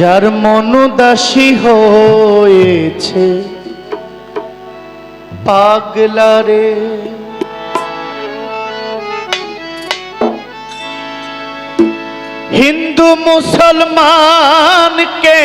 যার মনুদাসী হয়েছে। পাগলারে হিন্দু মুসলমান কে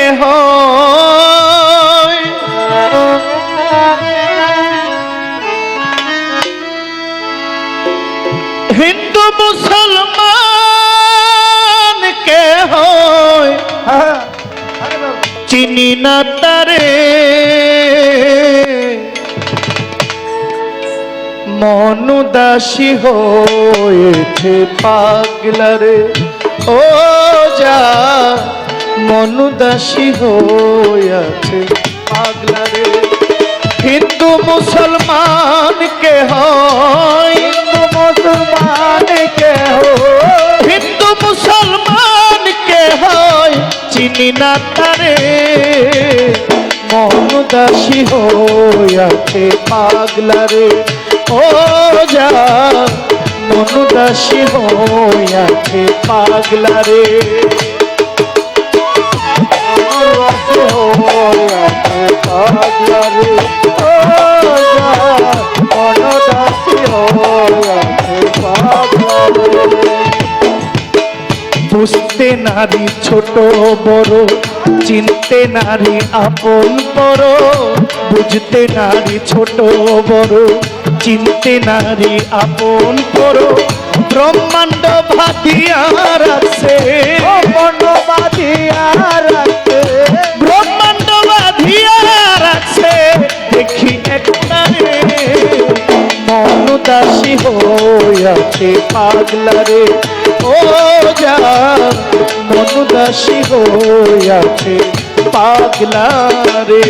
মনুদাসী হয়েছে পাগলারে ও যা মনুদাসী হয়েছে পাগলারে হিন্দু মুসলমান কে হিন্দু মুসলমান কে হিন্দু মুসলমান কে হয় চিনি না তারে। মনুদাসী হইয়াছে পাগলারে ও যা মনুদাসী হইয়াছে ও যা মনুদাসী হইয়াছে পাগলারে বুঝতে নারী ছোট বড়, চিনতে নারী আপন বড় বুঝতে নারী ছোট বড়। চিনতে নারী আপন বড় ব্রহ্মাণ্ড ভাতিয়া রাখছে ব্রহ্মাণ্ড বাঁধিয়া রাখছে ব্রহ্মাণ্ড বাঁধিয়া রাখছে দেখি একটা মনুদাসী হইয়াছে পাগলারে ও যা মনুদাসী হইয়াছে পাগলারে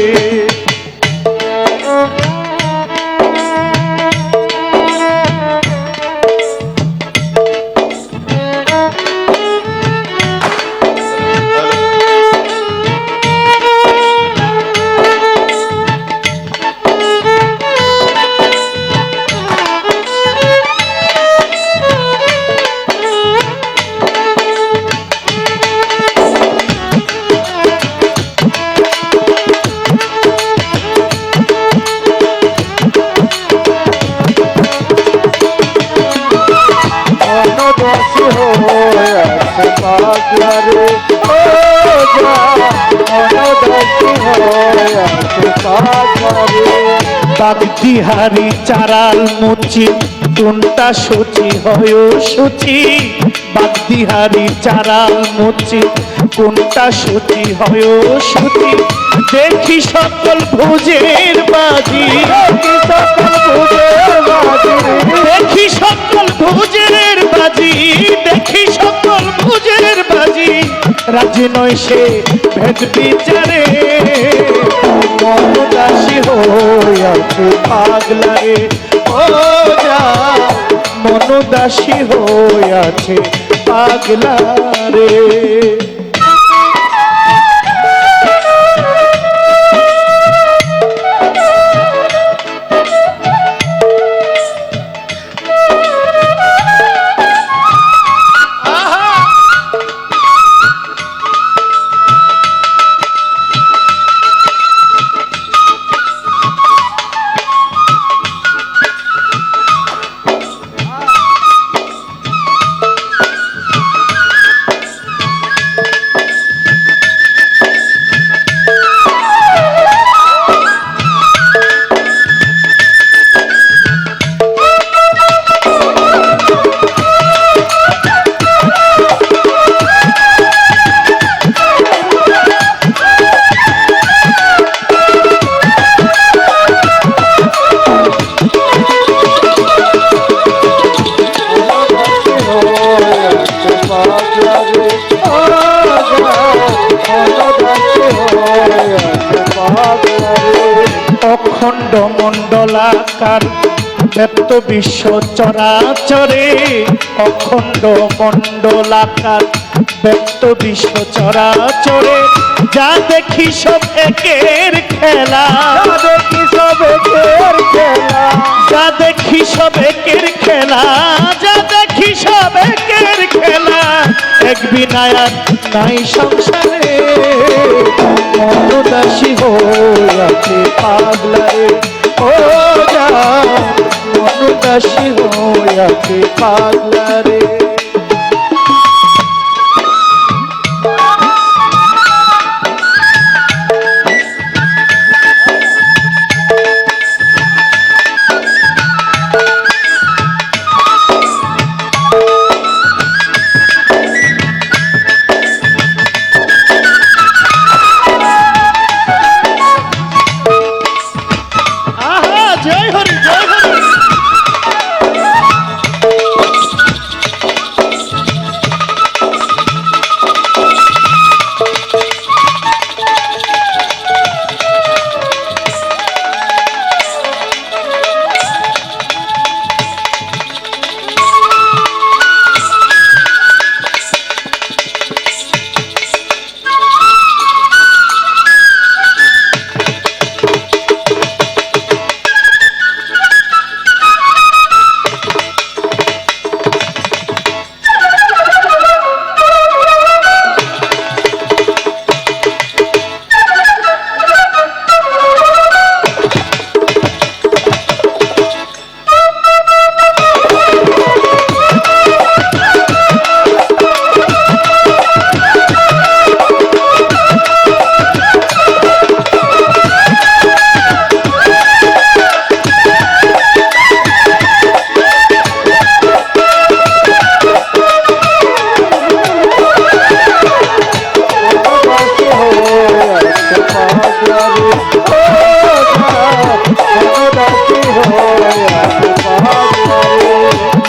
পাগলারে ও যা মনুদাসী হইয়াছে পাগলারে বাগদিহারি চারাল মুচি কোনটা সূচি হয় সূচি। বাগদিহারি চারাল মুচি কোনটা সূচি হয় সূচি। দেখি সকল ভুজের বাজি। সকল ভুজের বাজি। দেখি রাজি নয় সে ভেদ বিচারে। মনুদাসী হইয়াছে পাগলারে। ও যা মনুদাসী হইয়াছে পাগলারে। অখণ্ড মণ্ডলাকার ব্যপ্ত বিশ্ব চরাচরে অখণ্ড মণ্ডলাকার ব্যক্ত বিশ্ব চরাচরে। যা দেখি সব একের খেলা। দেখি সব একের খেলা। যা দেখি সব একের খেলা। যা দেখি সব একের খেলা। এক বিনায়ক নাই সংসারে মন্দ দাসী হয়ে পাগল। হইয়াছে পাগলা রে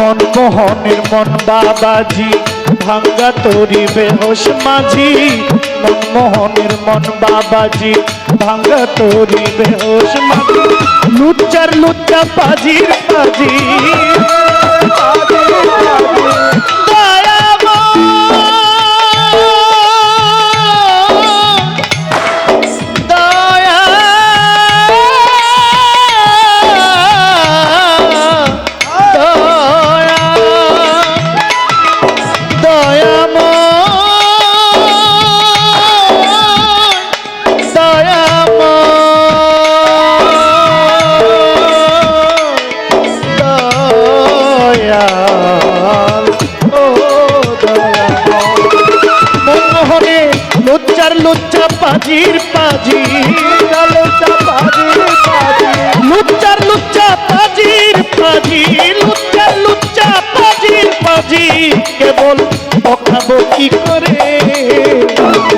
মনমোহনের মন বাবাজি, ভাঙ্গা তরি বেহস মাঝি। মনমোহনের মন বাবাজি, ভাঙ্গা তরি বেহস মাঝি। লুচ্চার লুচ্চা পাজির পাজি মনমোহনে লুচ্চার লুচ্চা পাজির পাজি লুচ্চার লুচ্চা পাজির পাজি লুচ্চার লুচ্চা পাজির পাজি কেবল পকাবো কি করে?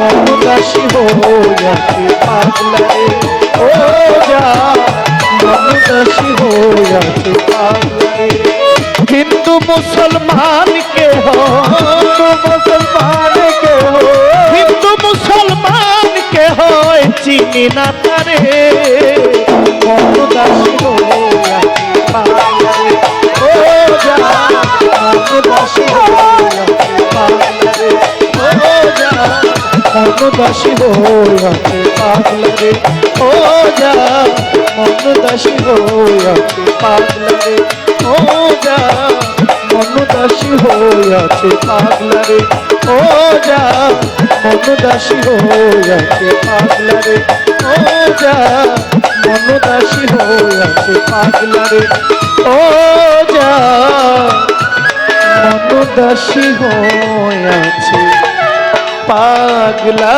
মনুদাসী হইয়াছে পাগলারে। ও যা মনুদাসী হইয়াছে পাগলারে। হিন্দু মুসলমান কে হো মুসলমান কে হো হিন্দু মুসলমান কে হয় চিনি না তারে। ও যা মনুদাসী হইয়াছে পাগলারে ও যা মনুদাসী হইয়াছে পাগলারে ও যা মনুদাসী হইয়াছে পাগলারে ও যা মনুদাসী হইয়াছে পাগলারে ও যা মনুদাসী হইয়াছে পাগলারে ও যা মনুদাসী হইয়াছে ও যা মনুদাসী হইয়াছে পাগলা।